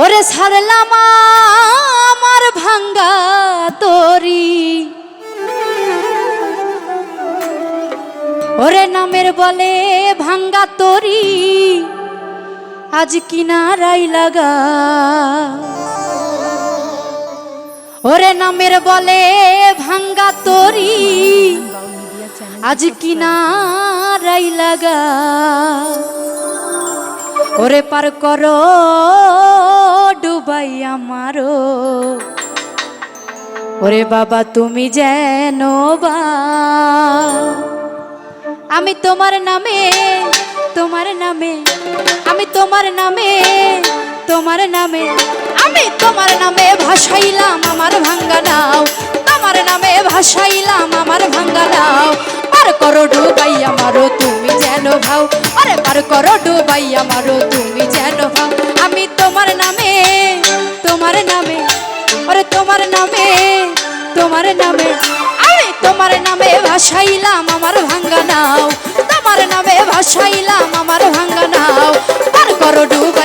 ওরে ছাড়লাম আমার ভাঙ্গা তরি। ওরে নামের বলে ভাঙ্গা তরি, আজ কিনারাই লাগা। ওরে নামের বলে ভাঙ্গা তরি, আজ কিনারাই লাগা। ওরে পার করো ডুবাই আমারো ওরে বাবা, তুমি যেন বা। আমি তোমার নামে তোমার নামে, আমি তোমার নামে তোমার নামে, আমি তোমার নামে ভাসাইলাম আমার ভাঙ্গা নাও। তোমার নামে ভাসাইলাম আমার ভাঙ্গা নাও। পার করো ডুবাই আমারও, তুমি যেন ভাও। আরে পার করো ডুবাই আমারও, তুমি যেন ভাসাইলাম আমার ভাঙ্গা নাও। তোমার নামে ভাসাইলাম আমার ভাঙ্গা নাও। পার করো ডুবাই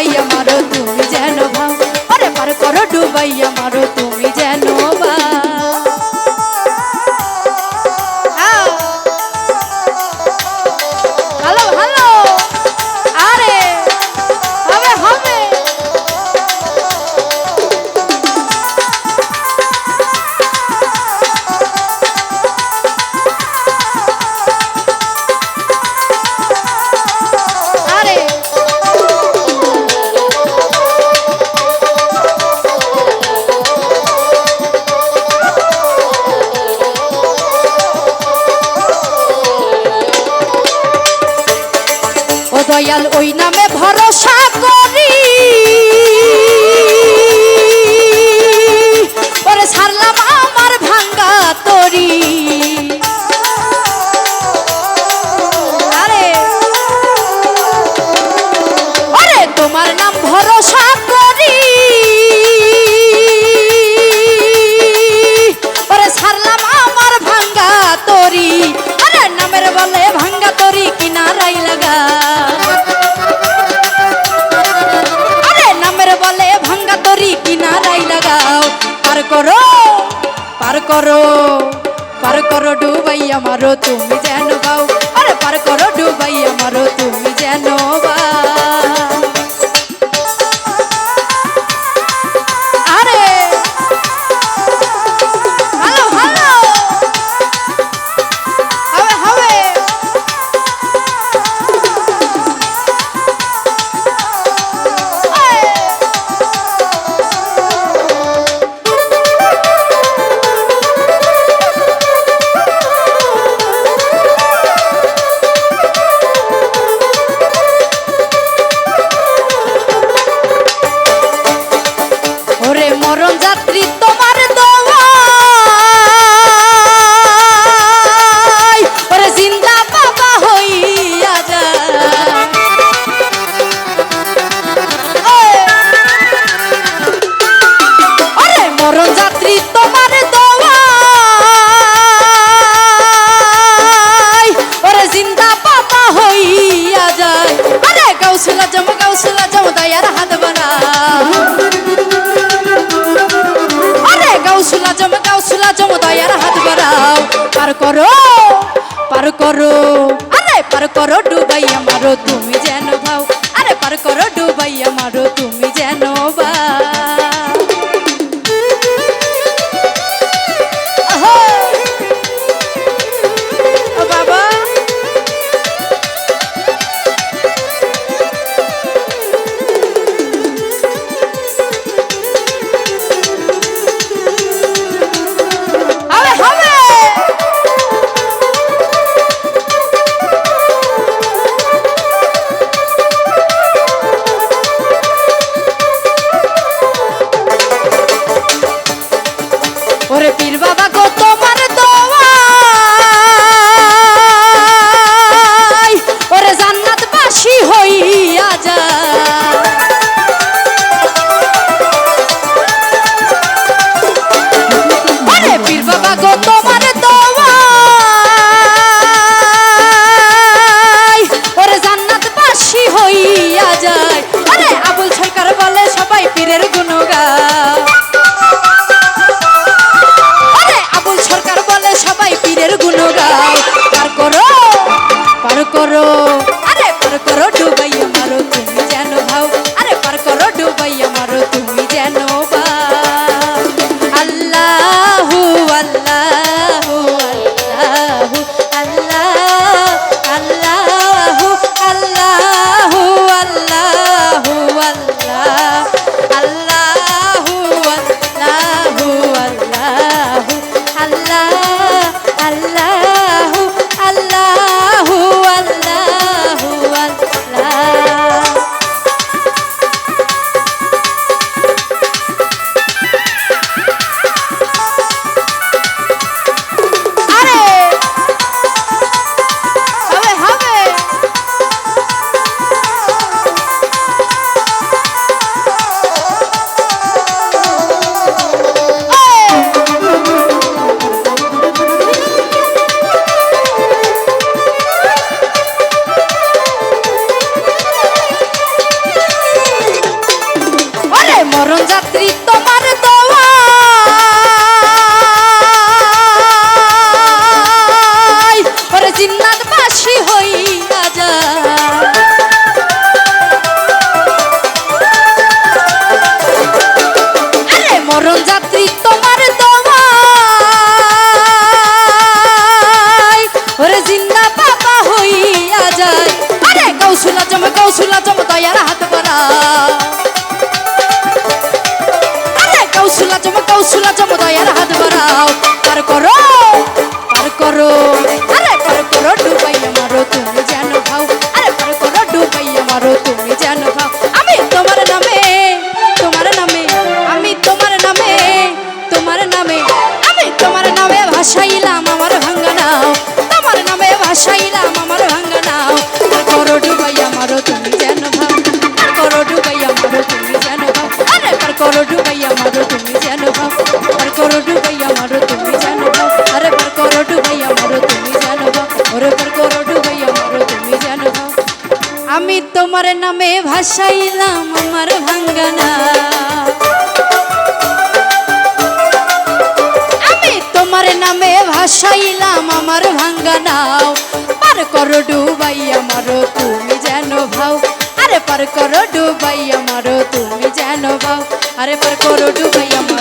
করো, পার করো ডুবাইয়া আমারও তুমি যেন বাউ আরে, পার করো, ডুবাইয়া আমারও তুমি যেন পাও। মরণ যাত্রী গাউসুলা জম গাউসুলা জম দয়ার হাত বাড়াও। পার করো পার করো, আরে পার করো ডুবাইয়া মারো, তুমি যেন ভাও। আরে পার করো, ডুবাইয়া মারো, তুমি Juana. বরাও পার করো পার করো। আরে পার করো ডুবাইয়া মারো তুমি জানো ভাও আরে পার করো ডুবাইয়া মারো তুমি জানো ভাও আমি তোমার নামে তোমার নামে, আমি তোমার নামে তোমার নামে, আমি তোমার নামে ভাসাইলাম আমার ভাঙ্গা নাও। তোমার নামে ভাসাইলাম তোমার নামে ভাসাইলাম আমার ভাঙ্গানা। আমি তোমার নামে ভাসাইলাম আমার ভাঙ্গানাও। পার করো ডুবাই আমারও তুমি যেন ভাও। আরে পার করো ডুবাই আমারও তুমি যেন ভাও। আরে পার করো ডুবাই আমারও